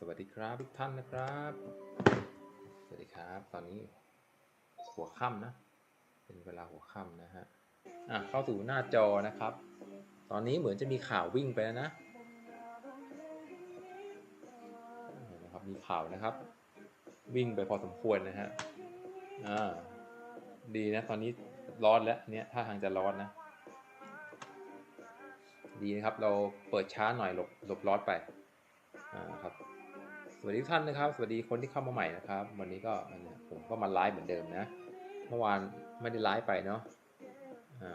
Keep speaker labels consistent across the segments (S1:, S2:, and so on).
S1: สวัสดีครับทุกท่านนะครับ สวัสดีครับ ตอนนี้หัวค่ำนะ เป็นเวลาหัวค่ำนะฮะ อะเข้าสู่หน้าจอนะครับ ตอนนี้เหมือนจะมีข่าววิ่งไปแล้วนะนไหมครับ มีข่าวนะครับ วิ่งไปพอสมควรนะฮะ อ่า ดีนะ ตอนนี้ร้อนแล้วเนี่ยถ้าทางจะร้อนนะ ดีนะครับ เราเปิดช้าหน่อยหลบหลบร้อนไป อ่าครับ สวัสดีท่านนะครับ สวัสดีคนที่เข้ามาใหม่นะครับ วันนี้ก็ผมก็มาไลฟ์เหมือนเดิมนะ เมื่อวานไม่ได้ไลฟ์ไปเนาะ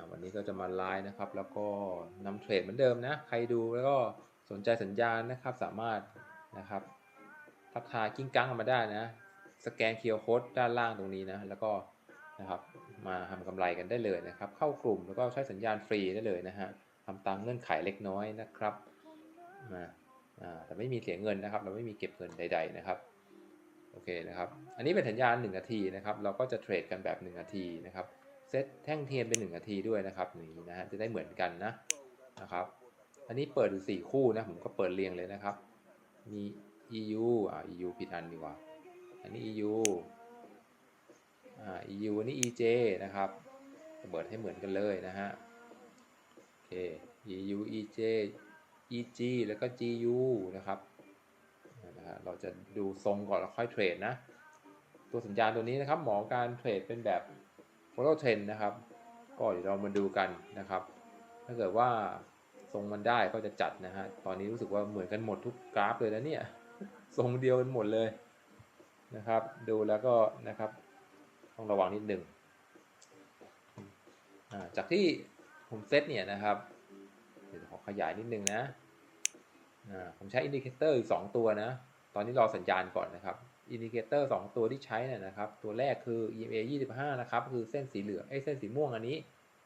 S1: วันนี้ก็จะมาไลฟ์นะครับ แล้วก็นำเทรดเหมือนเดิมนะ ใครดูแล้วก็สนใจสัญญาณนะครับ สามารถนะครับทักทายกิ้งกังมาได้นะ สแกนเคียร์โค้ดด้านล่างตรงนี้นะ แล้วก็นะครับมาทำกำไรกันได้เลยนะครับ เข้ากลุ่มแล้วก็ใช้สัญญาณฟรีได้เลยนะฮะทำตามเงื่อนไขเล็กน้อยนะครับมา แต่ไม่มีเสียเงินนะครับ เราไม่มีเก็บเงินใด ๆนะครับโอเคนะครับ อันนี้เป็นสัญญาณ 1 นาทีนะครับ เราก็จะเทรดกันแบบ 1 นาทีนะครับ เซตแท่งเทียนเป็น 1 นาทีด้วยนะครับนี่นะฮะจะได้เหมือนกันนะนะครับ อันนี้เปิดอยู่4คู่นะผมก็เปิดเรียงเลยนะครับ มี EU อ่า EU ผิดอันดีกว่า อันนี้ EU อ่า EU อันนี้ EJ นะครับเปิดให้เหมือนกันเลยนะฮะโอเค EU EJ EG แล้วก็ GU นะครับนะฮะเราจะดูทรงก่อนแล้วค่อยเทรดนะ ตัวสัญญาณตัวนี้นะครับหมอการเทรดเป็นแบบ follow trend นะครับ ก็เดี๋ยวเรามาดูกันนะครับ ถ้าเกิดว่าทรงมันได้ก็จะจัดนะฮะ ตอนนี้รู้สึกว่าเหมือนกันหมดทุกกราฟเลยนะเนี่ย ทรงเดียวกันหมดเลยนะครับ ดูแล้วก็นะครับต้องระวังนิดหนึ่งจากที่ผมเซตเนี่ยนะครับ เดี๋ยวขอขยายนิดนึงนะ ผมใช้อินดิเคเตอร์สองตัวนะ ตอนนี้รอสัญญาณก่อนนะครับ อินดิเคเตอร์สองตัวที่ใช้เนี่ยนะครับ ตัวแรกคือ EMA 25 นะครับ คือเส้นสีเหลืองไอ้เส้นสีม่วงอันนี้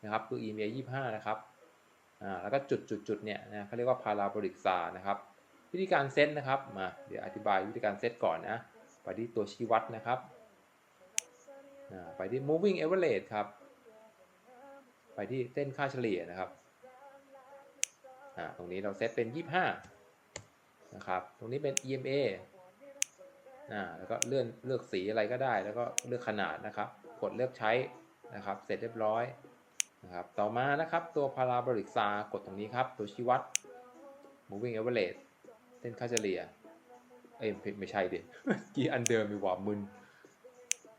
S1: นะครับ คือ EMA 25 นะครับ อ่า แล้วก็จุดจุดจุดเนี่ยนะเขาเรียกว่า parabolic SAR นะครับ วิธีการเซตนะครับ มา เดี๋ยวอธิบายวิธีการเซตก่อนนะ ไปที่ตัวชี้วัดนะครับ อ่า ไปที่ moving average ครับ ไปที่เส้นค่าเฉลี่ยนะครับ อ่า ตรงนี้เราเซตเป็น 25 นะครับ ตรงนี้เป็น EMA อ่าแล้วก็เลื่อนเลือกสีอะไรก็ได้ แล้วก็เลือกขนาดนะครับ กดเลือกใช้นะครับ เสร็จเรียบร้อยนะครับ ต่อมานะครับตัว parabolic s a กดตรงนี้ครับ ตัวชี้วัด moving average เส้นค่าเฉลี่ย เอ้ยไม่ไม่ใช่ดิกี่อันเดิมมีหว่ามึน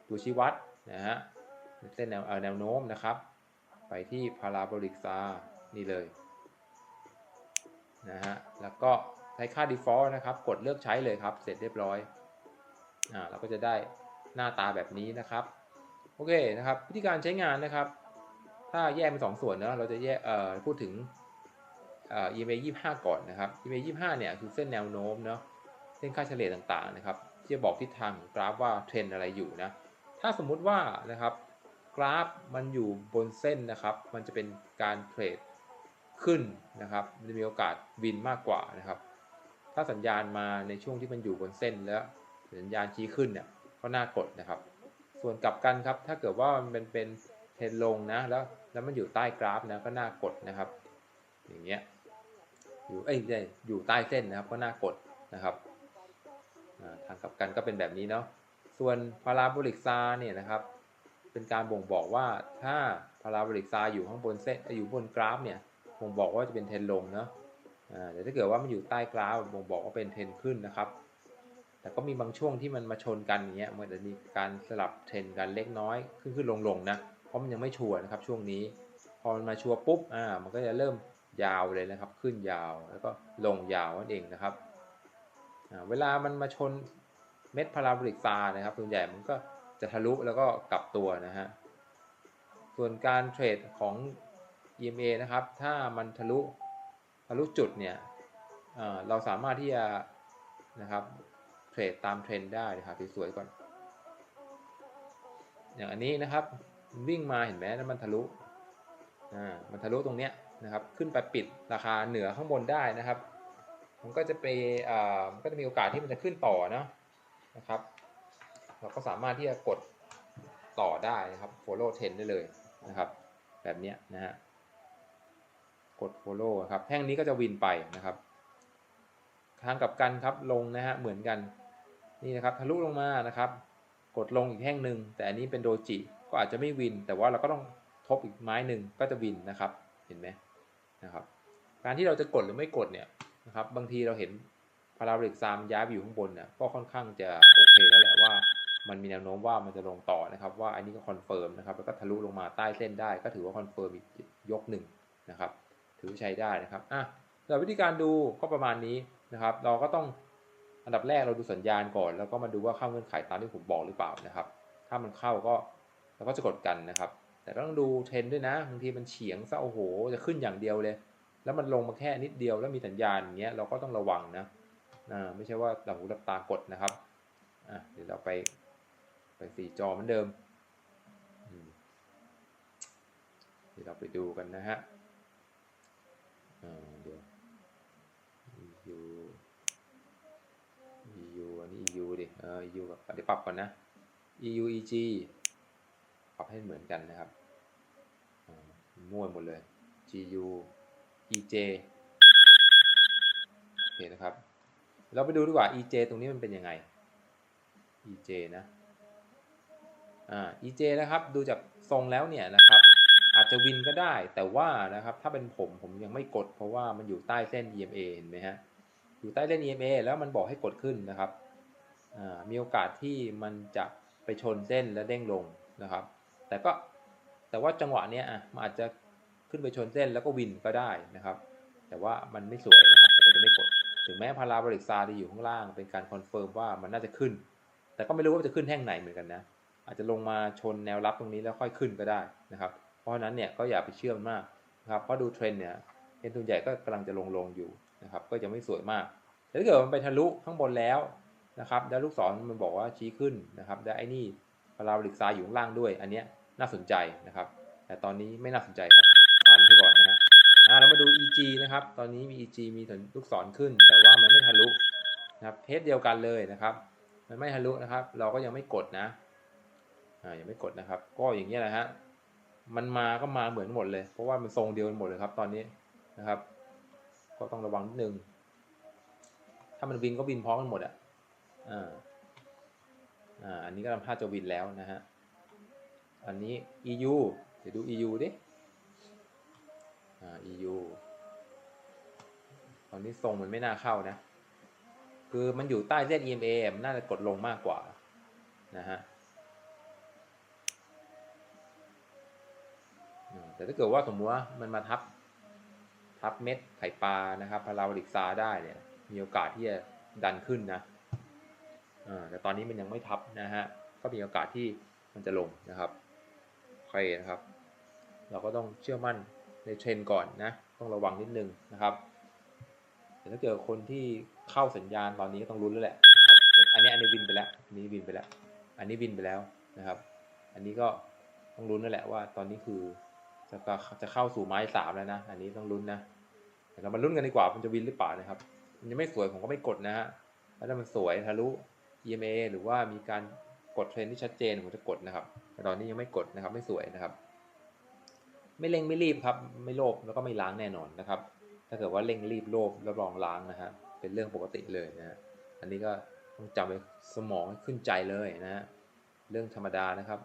S1: ตัวชี้วัดนะฮะ เส้นแนวแนวโน้มนะครับ ไปที่ parabolic s a นี่เลยนะฮะ แล้วก็ ใช้ค่า default นะครับ กดเลือกใช้เลยครับ เสร็จเรียบร้อยอ่าเราก็จะได้หน้าตาแบบนี้นะครับ โอเคนะครับวิธีการใช้งานนะครับ ถ้าแยกเป็นสองส่วนเนาะเราจะแยกเอ่อพูดถึงเอ่อ EMA 25 ก่อนนะครับ EMA 25 เนี่ยคือเส้นแนวโน้มเนาะเส้นค่าเฉลี่ยต่างๆนะครับที่จะบอกทิศทางของกราฟว่าเทรนอะไรอยู่นะถ้าสมมุติว่านะครับกราฟมันอยู่บนเส้นนะครับ มันจะเป็นการเทรดขึ้นนะครับจะมีโอกาสวินมากกว่านะครับ ถ้าสัญญาณมาในช่วงที่มันอยู่บนเส้นแล้วสัญญาณชี้ขึ้นเนี่ยก็น่ากดนะครับ ส่วนกลับกันครับถ้าเกิดว่ามันเป็นเทรนลงนะแล้วแล้วมันอยู่ใต้กราฟนะก็น่ากดนะครับ อย่างเงี้ยอยู่เอ้ยใช่อยู่ใต้เส้นนะครับก็น่ากดนะครับทางกลับกันก็เป็นแบบนี้เนาะส่วนพาราโบลิกซาเนี่ยนะครับ เป็นการบ่งบอกว่าถ้าพาราโบลิกซาอยู่ข้างบนเส้นอยู่บนกราฟเนี่ยบ่งบอกว่าจะเป็นเทรนลงเนาะ แต่ถ้าเกิดว่ามันอยู่ใต้กราฟบ่งบอกว่าเป็นเทรนขึ้นนะครับ แต่ก็มีบางช่วงที่มันมาชนกันอย่างเงี้ยมันจะมีการสลับเทรนกันเล็กน้อยขึ้นขึ้นลงลงนะเพราะมันยังไม่ชัวร์นะครับช่วงนี้ พอมันมาชัวร์ปุ๊บอ่ามันก็จะเริ่มยาวเลยนะครับ ขึ้นยาวแล้วก็ลงยาวนั่นเองนะครับเวลามันมาชนเม็ดพาราโบลิกซานะครับส่วนใหญ่มันก็จะทะลุแล้วก็กลับตัวนะฮะส่วนการเทรดของ EMA นะครับ ถ้ามันทะลุ ทะลุจุดเนี่ยเเราสามารถที่จะนะครับเทรดตามเทรนด์ได้นะครับสวยๆก่อน อย่างอันนี้นะครับวิ่งมาเห็นไหมแล้วมันทะลุอ่ามันทะลุตรงเนี้ยนะครับ ขึ้นไปปิดราคาเหนือข้างบนได้นะครับ มันก็จะไปอ่าก็จะมีโอกาสที่มันจะขึ้นต่อนะนะครับ เราก็สามารถที่จะกดต่อได้นะครับ follow trend ได้เลยนะครับ แบบเนี้ยนะฮะ กด follow ครับ แท่งนี้ก็จะวินไปนะครับทางกับกันครับลงนะฮะเหมือนกันนี่นะครับทะลุลงมานะครับ กดลงอีกแท่งหนึ่งแต่อันนี้เป็นโดจิก็อาจจะไม่วิน แต่ว่าเราก็ต้องทบอีกไม้หนึ่งก็จะวินนะครับเห็นไหมนะครับ การที่เราจะกดหรือไม่กดเนี่ยนะครับบางทีเราเห็นพาราบริกซามย้ายไปอยู่ข้างบนเนี่ยก็ค่อนข้างจะโอเคแล้วแหละว่ามันมีแนวโน้มว่ามันจะลงต่อนะครับ ว่าอันนี้ก็คอนเฟิร์มนะครับแล้วก็ทะลุลงมาใต้เส้นได้ก็ถือว่าคอนเฟิร์มอีกยกหนึ่งนะครับ ถือใช้ได้นะครับอะสำหรับวิธีการดูก็ประมาณนี้นะครับ เราก็ต้องอันดับแรกเราดูสัญญาณก่อน แล้วก็มาดูว่าเข้าเงื่อนไขตามที่ผมบอกหรือเปล่านะครับ ถ้ามันเข้าก็เราก็จะกดกันนะครับ แต่ต้องดูเทรนด์ด้วยนะบางทีมันเฉียงซะโอ้โห จะขึ้นอย่างเดียวเลย แล้วมันลงมาแค่นิดเดียวแล้วมีสัญญาณอย่างเงี้ยเราก็ต้องระวังนะอ่าไม่ใช่ว่าเราหูดับตากดนะครับอะเดี๋ยวเราไปไปสี่จอเหมือนเดิมเดี๋ยวเราไปดูกันนะฮะอ่าเดี๋ยว EU EU อันนี้ EU ดิเออ EU กับเดี๋ยวปรับก่อนนะ EU EG ปรับให้เหมือนกันนะครับมั่วหมดเลย GU EJ โอเคนะครับ เราไปดูดีกว่า EJ ตรงนี้มันเป็นยังไง EJ นะ อ่า EJ นะครับ ดูจากทรงแล้วเนี่ยนะครับ อาจจะวินก็ได้ แต่ว่านะครับ ถ้าเป็นผม ผมยังไม่กด เพราะว่ามันอยู่ใต้เส้น EMA เห็นไหมฮะ อยู่ใต้เส้น EMA แล้วมันบอกให้กดขึ้นนะครับ มีโอกาสที่มันจะไปชนเส้นและเด้งลงนะครับ แต่ก็แต่ว่าจังหวะเนี้ยอะมันอาจจะขึ้นไปชนเส้นแล้วก็วินก็ได้นะครับ แต่ว่ามันไม่สวยนะครับผมก็จะไม่กด ถึงแม้พาราบริกซาจะอยู่ข้างล่าง เป็นการคอนเฟิร์มว่ามันน่าจะขึ้น แต่ก็ไม่รู้ว่าจะขึ้นแท่งไหนเหมือนกันนะ อาจจะลงมาชนแนวรับตรงนี้แล้วค่อยขึ้นก็ได้นะครับ เพราะฉะนั้นเนี่ยก็อย่าไปเชื่อมมากนะครับ เพราะดูเทรนด์เนี่ยเห็นตัวใหญ่ก็กำลังจะลงลงอยู่นะครับ ก็จะไม่สวยมากแต่ถ้าเกิดมันไปทะลุข้างบนแล้ว นะครับ แล้วลูกศรมันบอกว่าชี้ขึ้นนะครับและไอ้นี่พาราบริกซาอยู่ข้างล่างด้วย อันเนี้ยน่าสนใจนะครับ แต่ตอนนี้ไม่น่าสนใจครับผ่านไปก่อนนะฮะอ่าเรามาดู EG นะครับ ตอนนี้มี EG มีลูกศรขึ้น แต่ว่ามันไม่ทะลุนะครับเพจเดียวกันเลยนะครับ มันไม่ทะลุนะครับ เราก็ยังไม่กดนะอ่ายังไม่กดนะครับ ก็อย่างเงี้ยแหละฮะมันมาก็มาเหมือนหมดเลย เพราะว่ามันทรงเดียวกันหมดเลยครับ ตอนนี้นะครับ ก็ต้องระวังนิดนึง ถ้ามันวินก็วินพร้อมกันหมดอะ อ่าอ่าอันนี้ก็ทำท่าจะวินแล้วนะฮะ อันนี้ EU เดี๋ยวดู EU ดิ อ่า EU ตอนนี้ทรงมันไม่น่าเข้านะ คือมันอยู่ใต้เส้น EMA มันน่าจะกดลงมากกว่านะฮะแต่ถ้าเกิดว่าสมมติว่ามันมาทับทับเม็ดไข่ปลานะครับพาราบริกซาได้เนี่ยมีโอกาสที่จะดันขึ้นนะ แต่ตอนนี้มันยังไม่ทับนะฮะก็มีโอกาสที่มันจะลงนะครับโอเคนะครับ เราก็ต้องเชื่อมั่นในเทรนก่อนนะต้องระวังนิดนึงนะครับแต่ถ้าเกิดคนที่เข้าสัญญาณตอนนี้ก็ต้องรุ้นแล้วแหละนะครับอันนี้อันนี้วินไปแล้วอันนี้วินไปแล้ว อันนี้วินไปแล้วนะครับ อันนี้ก็ต้องรุ้นแล้วแหละว่า ตอนนี้คือจะจะเข้าสู่ไม้สามแล้วนะอันนี้ต้องลุ้นนะแต่เรามาลุ้นกันดีกว่ามันจะวินหรือเปล่านะครับ มันยังไม่สวยผมก็ไม่กดนะฮะแล้วถ้ามันสวยทะลุ EMA หรือว่ามีการกดเทรนที่ชัดเจนผมจะกดนะครับแต่ตอนนี้ยังไม่กดนะครับไม่สวยนะครับ ไม่เร่งไม่รีบครับไม่โลภแล้วก็ไม่ล้างแน่นอนนะครับ ถ้าเกิดว่าเร่งรีบโลภแล้วลองล้างนะฮะเป็นเรื่องปกติเลยนะฮะอันนี้ก็ต้องจำไว้สมองขึ้นใจเลยนะฮะเรื่องธรรมดานะครับ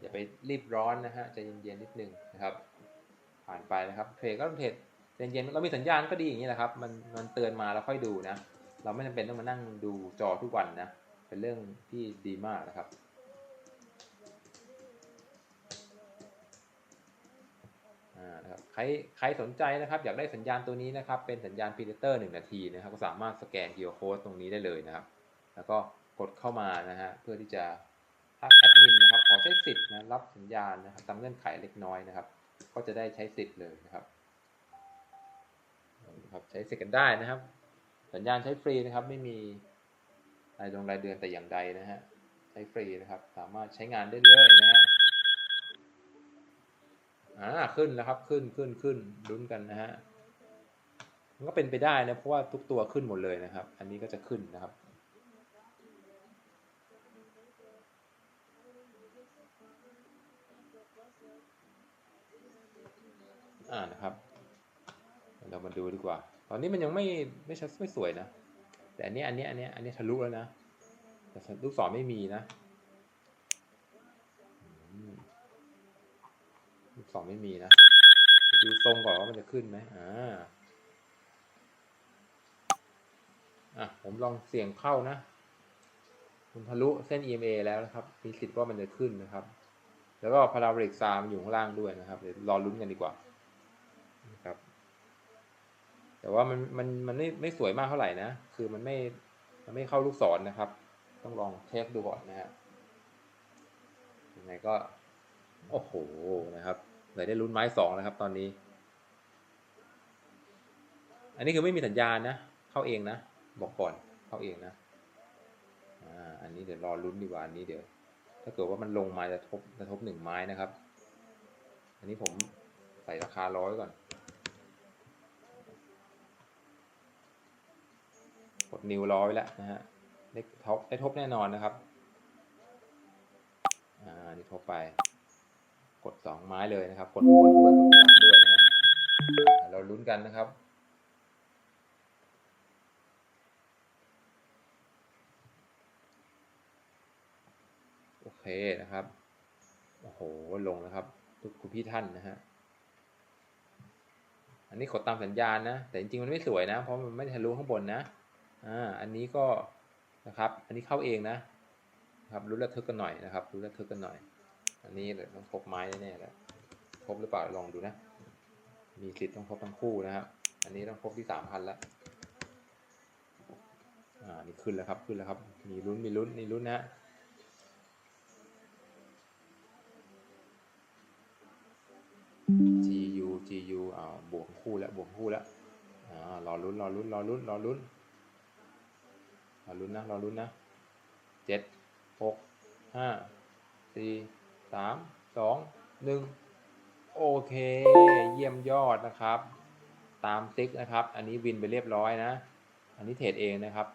S1: อย่าไปรีบร้อนนะฮะใจเย็นๆนิดนึงนะครับ ผ่านไปนะครับเทรดก็ต้องเทรดเย็นๆเรามีสัญญาณก็ดีอย่างนี้แหละครับมันมันเตือนมาแล้วค่อยดูนะ เราไม่จำเป็นต้องมานั่งดูจอทุกวันนะ เป็นเรื่องที่ดีมากนะครับ ใครใครสนใจนะครับ อยากได้สัญญาณตัวนี้นะครับ เป็นสัญญาณ Predator 1 นาทีนะครับ ก็สามารถสแกน QR Code ตรงนี้ได้เลยนะครับ แล้วก็กดเข้ามานะฮะ เพื่อที่จะถ้าแอดมินนะครับ ขอใช้สิทธิ์นะรับสัญญาณนะครับตามเงื่อนไขเล็กน้อยนะครับ ก็จะได้ใช้สิทธิ์เลยนะครับนะครับใช้สิทธิ์กันได้นะครับ สัญญาณใช้ฟรีนะครับ ไม่มีรายดงรายเดือนแต่อย่างใดนะฮะใช้ฟรีนะครับ สามารถใช้งานได้เลยนะฮะอ่าขึ้นแล้วครับขึ้นขึ้นขึ้นลุ้นกันนะฮะมันก็เป็นไปได้นะเพราะว่าทุกตัวขึ้นหมดเลยนะครับ อันนี้ก็จะขึ้นนะครับอ่านะครับ เรามาดูดีกว่า ตอนนี้มันยังไม่ไม่ชัดไม่สวยนะ แต่อันนี้อันนี้อันนี้อันนี้ทะลุแล้วนะ แต่ลูกศรไม่มีนะลูกศรไม่มีนะ ดูทรงก่อนว่ามันจะขึ้นไหมอ่า อะ ผมลองเสี่ยงเข้านะมันทะลุเส้น EMA แล้วนะครับ มีสิทธิ์ว่ามันจะขึ้นนะครับ แล้วก็พาราบริกซามอยู่ข้างล่างด้วยนะครับ เดี๋ยวรอลุ้นกันดีกว่านะครับ แต่ว่ามันมันมันไม่ไม่สวยมากเท่าไหร่นะ คือมันไม่มันไม่เข้าลูกศรนะครับ ต้องลองเช็คดูก่อนนะฮะยังไงก็ โอ้โหนะครับเลยได้ลุ้นไม้สองแล้วครับ ตอนนี้ อันนี้คือไม่มีสัญญาณนะ เข้าเองนะ บอกก่อนเข้าเองนะอ่าอันนี้เดี๋ยวรอลุ้นดีกว่าอันนี้เดี๋ยว ถ้าเกิดว่ามันลงมาจะทบจะทบหนึ่งไม้นะครับ อันนี้ผมใส่ราคาร้อยก่อน กดนิวร้อยแล้วนะฮะได้ทบได้ทบแน่นอนนะครับอ่านี่ทบไป กดสองไม้เลยนะครับ กดบนด้วยกดล่างด้วยนะฮะเราลุ้นกันนะครับโอเคนะครับโอ้โหลงนะครับ ทุกคุณพี่ท่านนะฮะอันนี้กดตามสัญญาณนะ แต่จริงๆมันไม่สวยนะ เพราะมันไม่ทะลุข้างบนนะ อ่าอันนี้ก็นะครับอันนี้เข้าเองนะครับรู้ระทึกกันหน่อยนะครับรู้ระทึกกันหน่อย อันนี้เดี๋ยต้องพบไม้แน่ๆแล้วพบหรือเปล่าลองดูนะ มีสิทธิ์ต้องพบทั้งคู่นะครับอันนี้ต้องพบที่สามพันแล้วอ่านี่ขึ้นแล้วครับขึ้นแล้วครับมีลุ้นมีลุ้นมีลุ้นนะฮะ GU GU อ่าบวกคู่แล้วบวกคู่แล้วอ่ารอลุ้นรอลุ้นรอลุ้นรอลุ้น อลุ้นนะรอลุ้นนะเจ็ดหกห้าสี่สามสองหนึ่งโอเค เยี่ยมยอดนะครับ ตามซิกนะครับ อันนี้วินไปเรียบร้อยนะ อันนี้เทรดเองนะครับ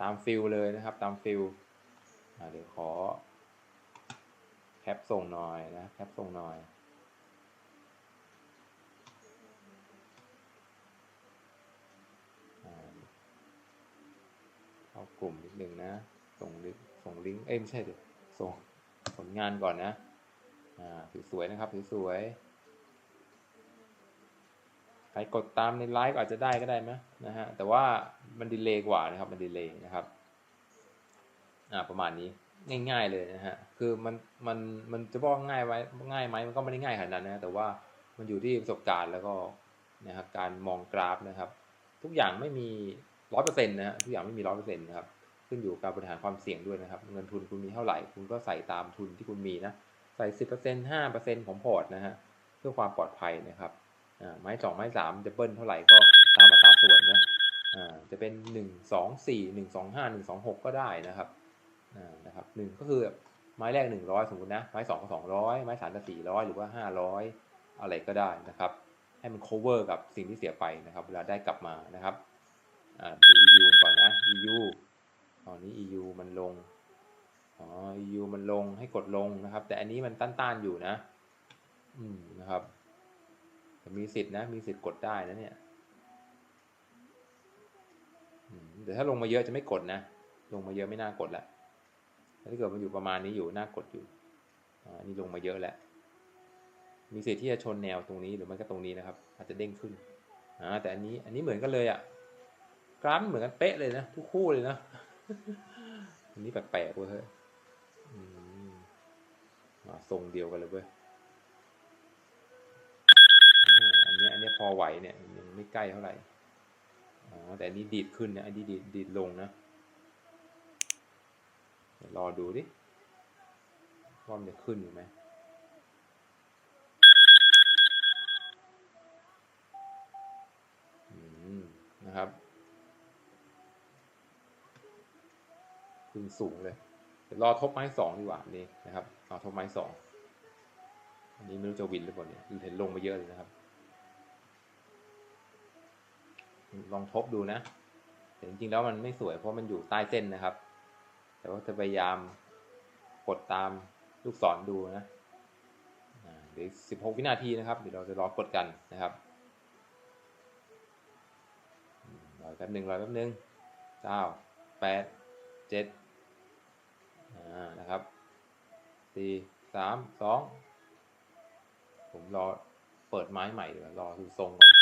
S1: ตามฟิลเลยนะครับ ตามฟิลเดี๋ยวขอแคปส่งหน่อยนะแคปส่งหน่อย เข้ากลุ่มนิดนึงนะ ส่งลิงก์ส่งลิงก์เอ้ยไม่ใช่ดิส่งผลงานก่อนนะ อ่าสวยๆนะครับสวยๆใครกดตามในไลฟ์อาจจะได้ก็ได้ไหมนะฮะ แต่ว่ามันดีเลย์กว่านะครับ มันดีเลย์นะครับ อ่าประมาณนี้ง่ายๆเลยนะฮะ คือมันมันมันจะบอกง่ายไว้ง่ายไหมมันก็ไม่ได้ง่ายขนาดนั้นนะแต่ว่ามันอยู่ที่ประสบการณ์แล้วก็นะครับการมองกราฟนะครับ ทุกอย่างไม่มี ร้อยเปอร์เซ็นต์นะฮะทุกอย่างไม่มีร้อยเปอร์เซ็นต์นะครับขึ้นอยู่กับการบริหารความเสี่ยงด้วยนะครับ เงินทุนคุณมีเท่าไหร่ คุณก็ใส่ตามทุนที่คุณมีนะใส่สิบเปอร์เซ็นต์ห้าเปอร์เซ็นต์ของพอร์ตนะฮะเพื่อความปลอดภัยนะครับไม้สองไม้สามจะเบิ้ลเท่าไหร่ก็ตามอัตราส่วนนะอ่าจะเป็นหนึ่งสองสี่หนึ่งสองห้าหนึ่งสองหกก็ได้นะครับอ่านะครับหนึ่งก็คือไม้แรกหนึ่งร้อยสมมตินะไม้สองก็สองร้อยไม้สามก็สี่ร้อยหรือว่าห้าร้อยอะไรก็ได้นะครับ ให้มัน cover กับสิ่งที่เสียไปนะครับ เวลาได้กลับมานะครับ ดู EU ก่อนนะ EU ตอนนี้ EU มันลง อ๋อ EU มันลงให้กดลงนะครับ แต่อันนี้มันต้านๆอยู่นะ อืมนะครับมีสิทธิ์นะ มีสิทธิ์กดได้นะเนี่ยแต่ถ้าลงมาเยอะจะไม่กดนะ ลงมาเยอะไม่น่ากดละถ้าเกิดมันอยู่ประมาณนี้อยู่น่ากดอยู่อ่านี่ลงมาเยอะแล้ว มีสิทธิ์ที่จะชนแนวตรงนี้หรือไม่ก็ตรงนี้นะครับ อาจจะเด้งขึ้นอ่าแต่อันนี้อันนี้เหมือนกันเลยอะ่ะ กราฟเหมือนกันเป๊ะเลยนะ ทุกคู่เลยนะ อันนี้แปลกๆเว้ยเฮ้ยอืมอ่าทรงเดียวกันเลยเว้ยอันนี้อันนี้พอไหวเนี่ยยังไม่ใกล้เท่าไหร่ อ๋อ แต่อันนี้ดีดขึ้นนะ อันนี้ดีดดีดลงนะเดี๋ยวรอดูดิว่ามันจะขึ้นอยู่ไหม อืม นะครับ ขึ้นสูงเลยเดี๋ยวรอทบไม้สองดีกว่านี่นะครับรอทบไม้สองอันนี้ไม่รู้จะวินหรือเปล่าเนี่ยเห็นลงมาเยอะเลยนะครับ ลองทบดูนะแต่จริงๆแล้วมันไม่สวยเพราะมันอยู่ใต้เส้นนะครับ แต่ว่าจะพยายามกดตามลูกศรดูนะเดี๋ยวสิบหกวินาทีนะครับ เดี๋ยวเราจะรอกดกันนะครับรอแป๊บหนึ่งรอแป๊บหนึ่งเก้าแปดเจ็ด นะครับสี่สามสองผมรอเปิดไม้ใหม่ดีกว่ารอดูทรงก่อน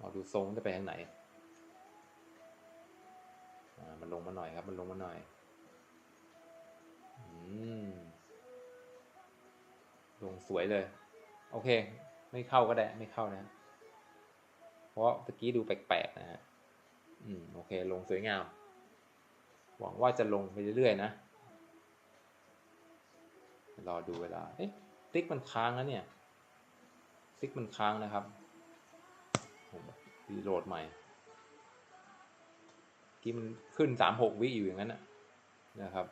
S1: รอดูทรงจะไปทางไหนอ่ามันลงมาหน่อยครับ มันลงมาหน่อยอืมลงสวยเลย โอเค ไม่เข้าก็ได้ ไม่เข้านะ เพราะตะกี้ดูแปลกๆนะฮะ อืม โอเค ลงสวยงาม หวังว่าจะลงไปเรื่อยๆนะ รอดูเวลา เอ๊ะติ๊กมันค้างนะเนี่ย ติ๊กมันค้างนะครับผมรีโหลดใหม่กี้มันขึ้นสามหกวิอยู่อย่างนั้นนะนะครับ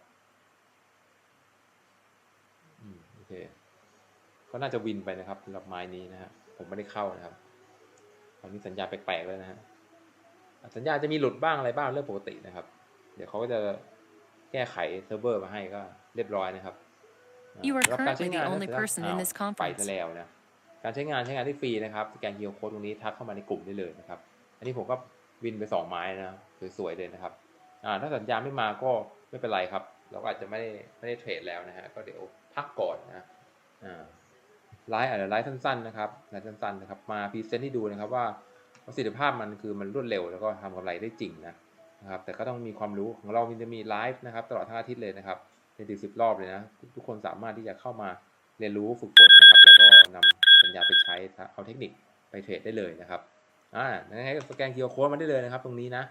S1: อืมโอเค ก็น่าจะวินไปนะครับสำหรับไม้นี้นะฮะ ผมไม่ได้เข้านะครับตอนนี้สัญญาณแปลกๆเลยนะฮะ สัญญาณจะมีหลุดบ้างอะไรบ้างเรื่องปกตินะครับ เดี๋ยวเขาก็จะแก้ไขเซิร์ฟเวอร์มาให้ก็เรียบร้อยนะครับ
S2: You are
S1: สำหรับการใช้
S2: currently the
S1: งานนะ
S2: only
S1: เสร็จแล้ว
S2: person in
S1: อ้าว
S2: this
S1: ไป
S2: conference.
S1: ซะแล้วนะการใช้งานใช้งานได้ฟรีนะครับสแกน QR Code ตรงนี้ทักเข้ามาในกลุ่มได้เลยนะครับ อันนี้ผมก็วินไปสองไม้นะสวยๆเลยนะครับอ่าถ้าสัญญาณไม่มาก็ไม่เป็นไรครับ เราก็อาจจะไม่ได้ไม่ได้เทรดแล้วนะฮะก็เดี๋ยวพักก่อนนะอ่าไลฟ์อาจจะไลฟ์สั้นๆนะครับไลฟ์สั้นๆนะครับมาพรีเซนต์ให้ดูนะครับว่าประสิทธิภาพมันคือมันรวดเร็วแล้วก็ทำกำไรได้จริงนะ นะครับ แต่ก็ต้องมีความรู้ของเรามันจะมีไลฟ์นะครับตลอดทั้งอาทิตย์เลยนะครับเป็นถึงสิบรอบเลยนะ ทุกคนสามารถที่จะเข้ามาเรียนรู้ฝึกฝนนะครับ แล้วก็นำสัญญาไปใช้เอาเทคนิคไปเทรดได้เลยนะครับอ่ายังไงก็สแกนคิวโค้ดมาได้เลยนะครับ ตรงนี้นะ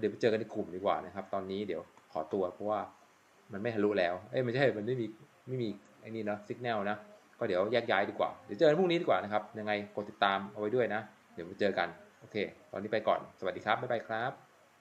S1: เดี๋ยวไปเจอกันในกลุ่มดีกว่านะครับ ตอนนี้เดี๋ยวขอตัวเพราะว่ามันไม่ทะลุแล้ว เอ้ยไม่ใช่ มันไม่มีไม่มีไอ้นี่เนาะสัญญาณนะ ก็เดี๋ยวแยกย้ายดีกว่า เดี๋ยวเจอกันพรุ่งนี้ดีกว่านะครับ ยังไงกดติดตามเอาไว้ด้วยนะ เดี๋ยวมาเจอกัน โอเค ตอนนี้ไปก่อน สวัสดีครับ บ๊ายบายครับ